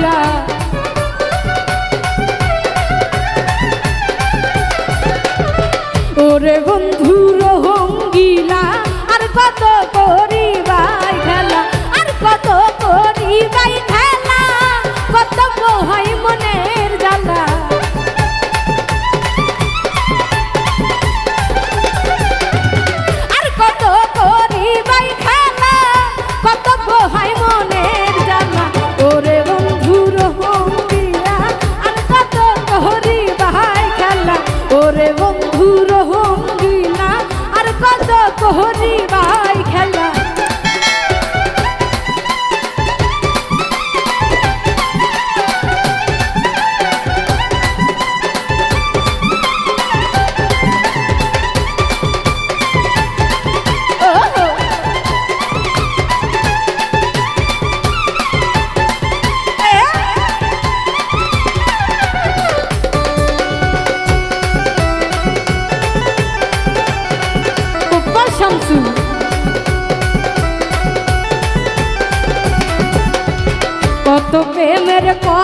মালা ওরে বন্ধু রঙ্গিলা আর কত করে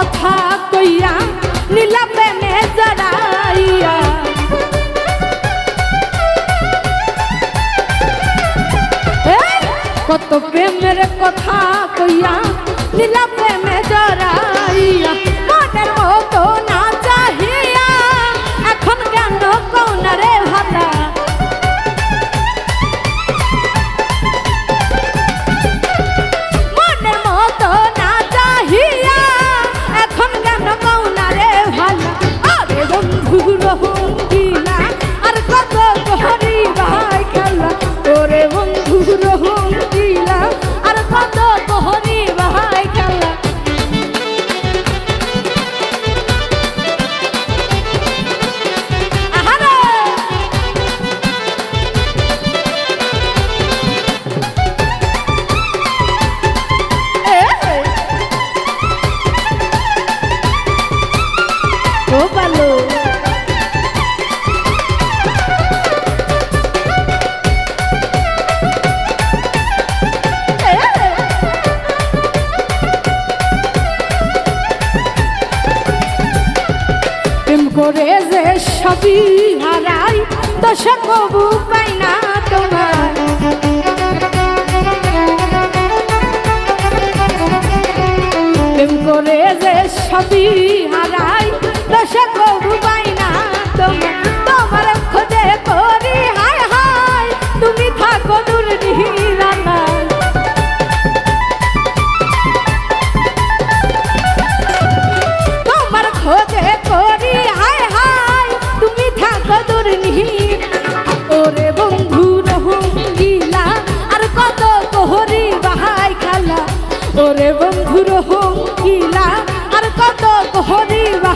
কথা কইয়া নিলাম বেনে জড়াইয়া কত প্রেমের কথা কইয়া নিলাম বেনে জড়া ছবি হারাই দশক কবু পাই না তোমার প্রেম করে যে ছবি হারাই দশক কবু ওরে বন্ধুর হকিলা আর কত হরিবা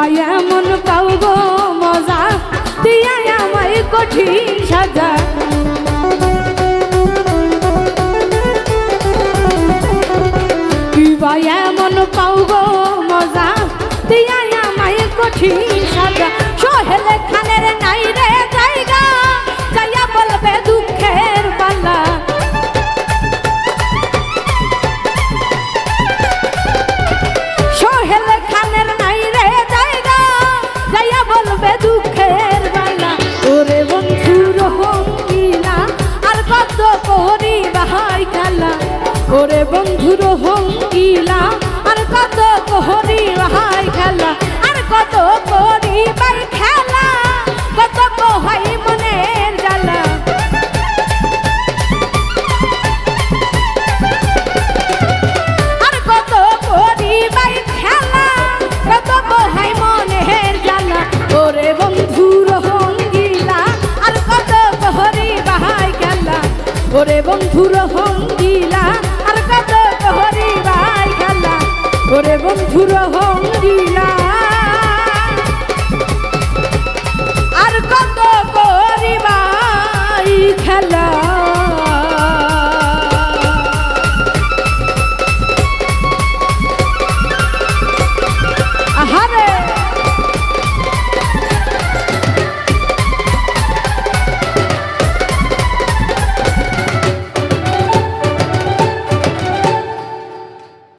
হৃদয় এমন পাব মজা, দিয়া আমায় কঠিন সাজা। হৃদয় এমন পাব মজা, দিয়া আমায় কঠিন ওরে বন্ধুর হঙ্গিলা আর কত করি হাই খেলা, আর কত করি বাই খেলা, কত কহাই মনের জ্বালা। আর কত করি বাই খেলা, কত কহাই মনের জ্বালা। ওরে বন্ধুর হঙ্গিলা আর কত করি বাহাই খেলা। ওরে বন্ধুর হঙ্গিলা হরি ভাই খালা। ওরে বন্ধুর হরি না